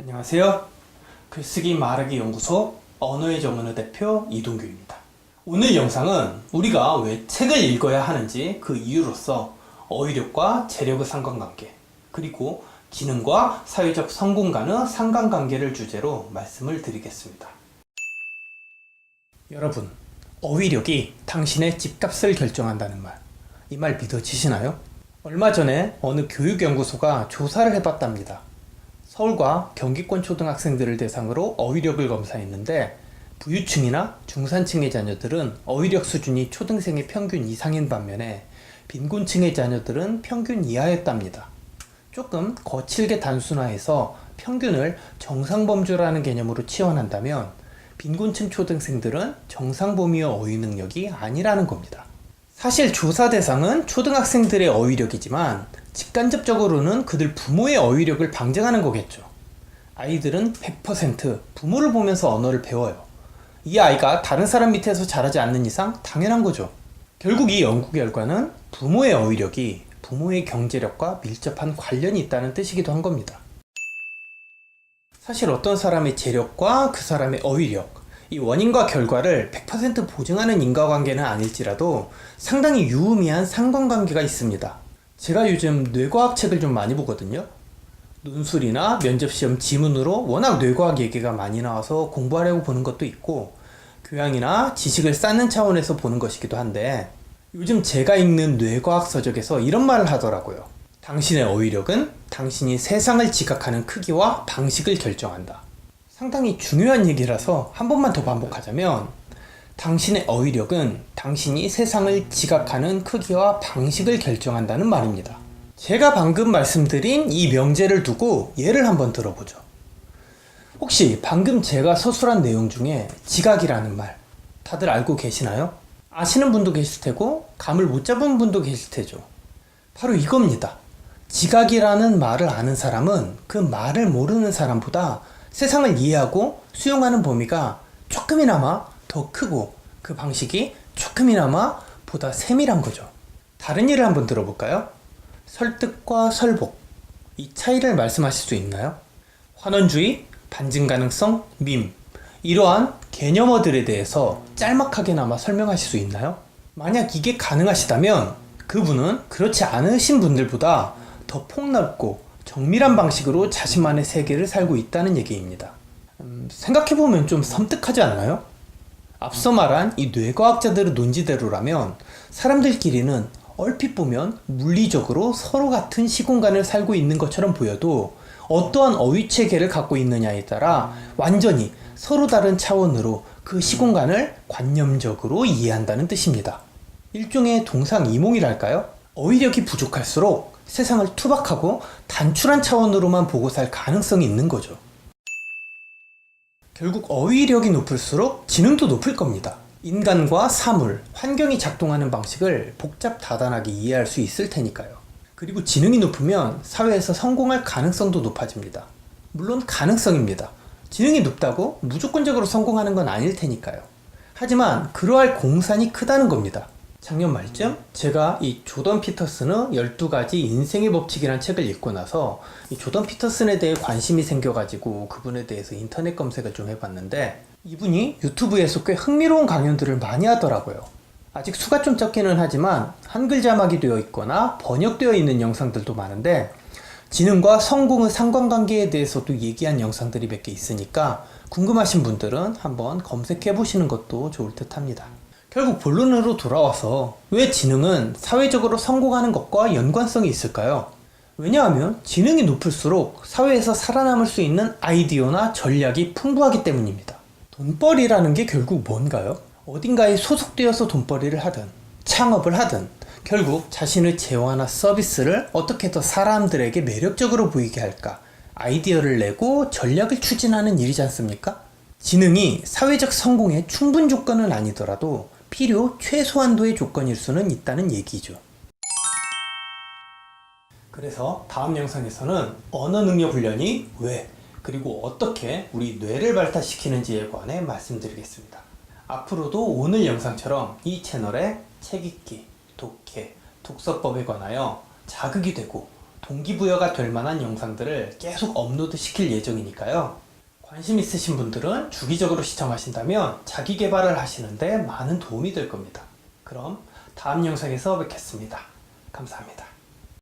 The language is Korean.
안녕하세요. 글쓰기 말하기 연구소 언어의 전문의 대표 이동규입니다. 오늘 영상은 우리가 왜 책을 읽어야 하는지 그 이유로서 어휘력과 재력의 상관관계 그리고 지능과 사회적 성공 간의 상관관계를 주제로 말씀을 드리겠습니다. 여러분, 어휘력이 당신의 집값을 결정한다는 말, 이 말 믿어지시나요? 얼마 전에 어느 교육연구소가 조사를 해봤답니다. 서울과 경기권 초등학생들을 대상으로 어휘력을 검사했는데 부유층이나 중산층의 자녀들은 어휘력 수준이 초등생의 평균 이상인 반면에 빈곤층의 자녀들은 평균 이하였답니다. 조금 거칠게 단순화해서 평균을 정상범주라는 개념으로 치환한다면 빈곤층 초등생들은 정상범위의 어휘 능력이 아니라는 겁니다. 사실 조사 대상은 초등학생들의 어휘력이지만 직간접적으로는 그들 부모의 어휘력을 방증하는 거겠죠. 아이들은 100% 부모를 보면서 언어를 배워요. 이 아이가 다른 사람 밑에서 자라지 않는 이상 당연한 거죠. 결국 이 연구 결과는 부모의 어휘력이 부모의 경제력과 밀접한 관련이 있다는 뜻이기도 한 겁니다. 사실 어떤 사람의 재력과 그 사람의 어휘력, 이 원인과 결과를 100% 보증하는 인과관계는 아닐지라도 상당히 유의미한 상관관계가 있습니다. 제가 요즘 뇌과학 책을 좀 많이 보거든요. 논술이나 면접시험 지문으로 워낙 뇌과학 얘기가 많이 나와서 공부하려고 보는 것도 있고 교양이나 지식을 쌓는 차원에서 보는 것이기도 한데 요즘 제가 읽는 뇌과학 서적에서 이런 말을 하더라고요. 당신의 어휘력은 당신이 세상을 지각하는 크기와 방식을 결정한다. 상당히 중요한 얘기라서 한 번만 더 반복하자면 당신의 어휘력은 당신이 세상을 지각하는 크기와 방식을 결정한다는 말입니다. 제가 방금 말씀드린 이 명제를 두고 예를 한번 들어보죠. 혹시 방금 제가 서술한 내용 중에 지각이라는 말 다들 알고 계시나요? 아시는 분도 계실 테고 감을 못 잡은 분도 계실 테죠. 바로 이겁니다. 지각이라는 말을 아는 사람은 그 말을 모르는 사람보다 세상을 이해하고 수용하는 범위가 조금이나마 더 크고 그 방식이 조금이나마 보다 세밀한 거죠. 다른 예를 한번 들어볼까요? 설득과 설복. 이 차이를 말씀하실 수 있나요? 환원주의, 반증 가능성, 밈. 이러한 개념어들에 대해서 짤막하게나마 설명하실 수 있나요? 만약 이게 가능하시다면 그분은 그렇지 않으신 분들보다 더 폭넓고 정밀한 방식으로 자신만의 세계를 살고 있다는 얘기입니다. 음, 생각해보면 좀 섬뜩하지 않나요? 앞서 말한 이 뇌과학자들의 논지대로라면 사람들끼리는 얼핏 보면 물리적으로 서로 같은 시공간을 살고 있는 것처럼 보여도 어떠한 어휘 체계를 갖고 있느냐에 따라 완전히 서로 다른 차원으로 그 시공간을 관념적으로 이해한다는 뜻입니다. 일종의 동상이몽이랄까요? 어휘력이 부족할수록 세상을 투박하고 단출한 차원으로만 보고 살 가능성이 있는 거죠. 결국 어휘력이 높을수록 지능도 높을 겁니다. 인간과 사물, 환경이 작동하는 방식을 복잡 다단하게 이해할 수 있을 테니까요. 그리고 지능이 높으면 사회에서 성공할 가능성도 높아집니다. 물론 가능성입니다. 지능이 높다고 무조건적으로 성공하는 건 아닐 테니까요. 하지만 그러할 공산이 크다는 겁니다. 작년 말쯤 제가 이 조던 피터슨의 12가지 인생의 법칙이라는 책을 읽고 나서 이 조던 피터슨에 대해 관심이 생겨가지고 그분에 대해서 인터넷 검색을 좀 해봤는데 이분이 유튜브에서 꽤 흥미로운 강연들을 많이 하더라고요. 아직 수가 좀 적기는 하지만 한글 자막이 되어 있거나 번역되어 있는 영상들도 많은데 지능과 성공의 상관관계에 대해서도 얘기한 영상들이 몇 개 있으니까 궁금하신 분들은 한번 검색해 보시는 것도 좋을 듯 합니다. 결국 본론으로 돌아와서 왜 지능은 사회적으로 성공하는 것과 연관성이 있을까요? 왜냐하면 지능이 높을수록 사회에서 살아남을 수 있는 아이디어나 전략이 풍부하기 때문입니다. 돈벌이라는 게 결국 뭔가요? 어딘가에 소속되어서 돈벌이를 하든 창업을 하든 결국 자신의 재화나 서비스를 어떻게 더 사람들에게 매력적으로 보이게 할까 아이디어를 내고 전략을 추진하는 일이지 않습니까? 지능이 사회적 성공의 충분 조건은 아니더라도 필요 최소한도의 조건일 수는 있다는 얘기죠. 그래서 다음 영상에서는 언어 능력 훈련이 왜 그리고 어떻게 우리 뇌를 발달시키는지에 관해 말씀드리겠습니다. 앞으로도 오늘 영상처럼 이 채널에 책 읽기, 독해, 독서법에 관하여 자극이 되고 동기부여가 될 만한 영상들을 계속 업로드 시킬 예정이니까요. 관심 있으신 분들은 주기적으로 시청하신다면 자기 개발을 하시는데 많은 도움이 될 겁니다. 그럼 다음 영상에서 뵙겠습니다. 감사합니다.